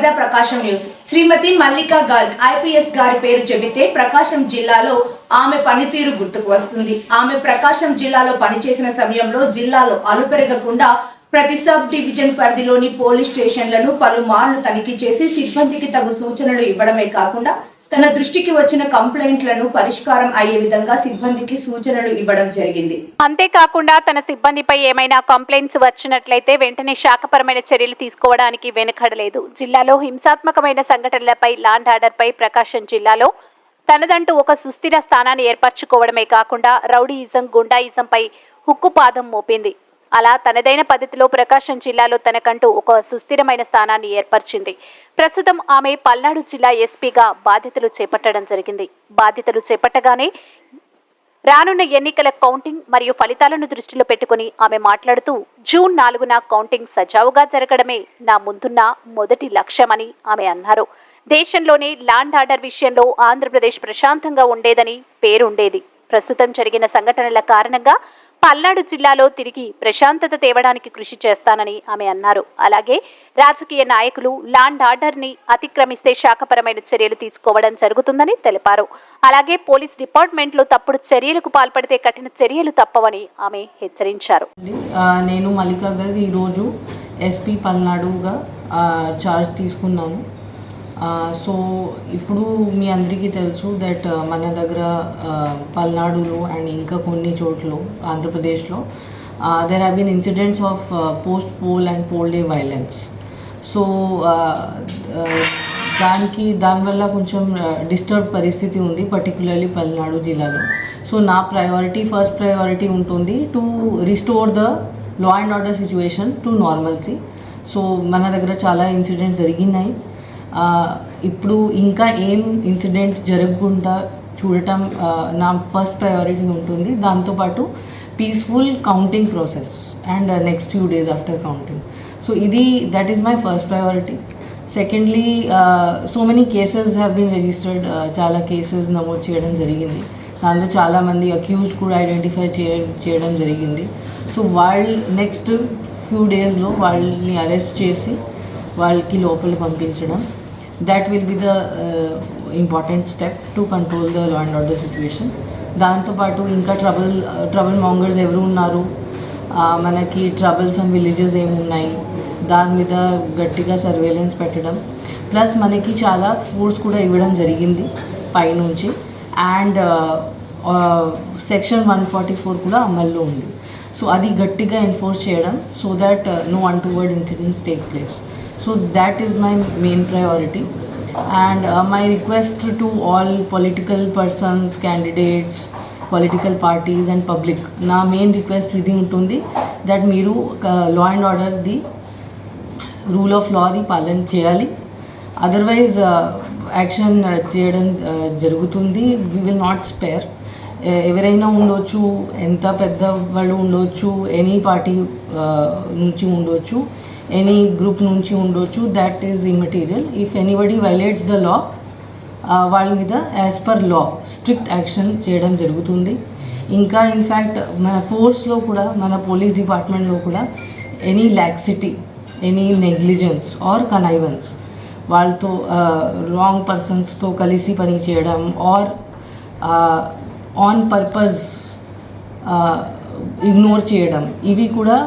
ప్రజా ప్రకాశం న్యూస్. శ్రీమతి మల్లికా గార్గ్ ఐపీఎస్ గారి పేరు చెబితే ప్రకాశం జిల్లాలో ఆమె పనితీరు గుర్తుకు వస్తుంది. ఆమె ప్రకాశం జిల్లాలో పనిచేసిన సమయంలో జిల్లాలో అలుపెరగకుండా ప్రతి సబ్ డివిజన్ పరిధిలోని పోలీస్ స్టేషన్లను పలుమార్లు తనిఖీ చేసి సిబ్బందికి తగు సూచనలు ఇవ్వడమే కాకుండా తన దృష్టికి వచ్చిన కంప్లైంట్లను పరిష్కారం అయ్యే విధంగా సిబ్బందికి సూచనలు ఇవ్వడం జరిగింది. అంతేకాకుండా తన సిబ్బందిపై ఏమైనా కంప్లైంట్స్ వచ్చినట్లయితే వెంటనే శాఖపరమైన చర్యలు తీసుకోవడానికి వెనుకడలేదు. జిల్లాలో హింసాత్మకమైన సంఘటనలపై లాండ్ ఆర్డర్పై ప్రకాశం జిల్లాలో తనదంటూ ఒక సుస్థిర స్థానాన్ని ఏర్పరచుకోవడమే కాకుండా రౌడీయిజం గుండాయిజంపై హుక్కుపాదం మోపింది. అలా తనదైన పద్ధతిలో ప్రకాశం జిల్లాలో తనకంటూ ఒక సుస్థిరమైన స్థానాన్ని ఏర్పరిచింది. ప్రస్తుతం ఆమె పల్నాడు జిల్లా ఎస్పీగా బాధ్యతలు చేపట్టడం జరిగింది. బాధ్యతలు చేపట్టగానే రానున్న ఎన్నికల కౌంటింగ్ మరియు ఫలితాలను దృష్టిలో పెట్టుకుని ఆమె మాట్లాడుతూ జూన్ నాలుగున కౌంటింగ్ సజావుగా జరగడమే నా ముందున్న మొదటి లక్ష్యమని ఆమె అన్నారు. దేశంలోనే ల్యాండ్ ఆర్డర్ విషయంలో ఆంధ్రప్రదేశ్ ప్రశాంతంగా ఉండేదని పేరుండేది. ప్రస్తుతం జరిగిన సంఘటనల కారణంగా పల్నాడు జిల్లాలో తిరిగి ప్రశాంతత తేవడానికి కృషి చేస్తానని ఆమె అన్నారు. అలాగే రాజకీయ నాయకులు ల్యాండ్ ఆర్డర్ని అతిక్రమిస్తే శాఖపరమైన చర్యలు తీసుకోవడం జరుగుతుందని తెలిపారు. అలాగే పోలీస్ డిపార్ట్మెంట్లో తప్పుడు చర్యలకు పాల్పడితే కఠిన చర్యలు తప్పవని ఆమె హెచ్చరించారు. నేను మల్లికా గారు ఈరోజు ఎస్పీ పల్నాడుగా చార్జ్ తీసుకున్నాను. సో ఇప్పుడు మీ అందరికీ తెలుసు దట్ మన దగ్గర పల్నాడులో అండ్ ఇంకా కొన్ని చోట్ల ఆంధ్రప్రదేశ్లో there have been incidents of post poll and poll day violence so దానికి దానివల్ల కొంచెం డిస్టర్బ్ పరిస్థితి ఉంది పర్టికులర్లీ పల్నాడు జిల్లాలో. సో నా ప్రయారిటీ ఫస్ట్ ప్రయారిటీ ఉంటుంది to restore the law and order situation to normalcy so మన దగ్గర చాలా ఇన్సిడెంట్స్ జరిగినాయి. ఇప్పుడు ఇంకా ఏం ఇన్సిడెంట్ జరగకుండా చూడటం నా ఫస్ట్ ప్రయారిటీ ఉంటుంది. దాంతోపాటు peaceful counting process and next few days after counting so ఇది that is my first priority secondly so many cases have been registered చాలా కేసెస్ నమోదు చేయడం జరిగింది. దాంట్లో చాలామంది అక్యూజ్ కూడా ఐడెంటిఫై చేయ చేయడం జరిగింది. సో వాళ్ళు నెక్స్ట్ ఫ్యూ డేస్లో వాళ్ళని అరెస్ట్ చేసి వాళ్ళకి లోపల పంపించడం. That will be the important step to control the law and order situation దాంతోపాటు ఇంకా ట్రబుల్ ట్రబుల్ మాంగర్స్ ఎవరు ఉన్నారు? మనకి ట్రబుల్స్ అండ్ విలేజెస్ ఏమున్నాయి? దాని మీద గట్టిగా సర్వేలెన్స్ పెట్టడం. ప్లస్ మనకి చాలా ఫుడ్స్ కూడా ఇవ్వడం జరిగింది పైనుంచి. And section one forty four కూడా అమల్లో ఉంది. సో అది గట్టిగా ఎన్ఫోర్స్ చేయడం so that no untoward incidents take place so that is my main priority and my request to all political persons candidates political parties and public నా main request ఇది ఉంటుంది that మీరు లా అండ్ ఆర్డర్ది rule of లాది పాలన చేయాలి. Otherwise action uh, uh, చేయడం uh, జరుగుతుంది. వి విల్ నాట్ స్పేర్ ఎవరైనా ఉండొచ్చు ఎంత పెద్ద వాళ్ళు ఉండొచ్చు ఎనీ పార్టీ నుంచి ఉండొచ్చు. ఎనీ గ్రూప్ నుంచి ఉండొచ్చు. That is material if anybody violates the law వాళ్ళ మీద as per law strict action చేయడం జరుగుతుంది. ఇంకా ఇన్ఫ్యాక్ట్ మన ఫోర్స్లో కూడా మన పోలీస్ డిపార్ట్మెంట్లో కూడా any laxity any negligence or connivance వాళ్ళతో రాంగ్ పర్సన్స్తో కలిసి పని చేయడం ఆర్ ఆన్ పర్పస్ ఇగ్నోర్ చేయడం ఇవి కూడా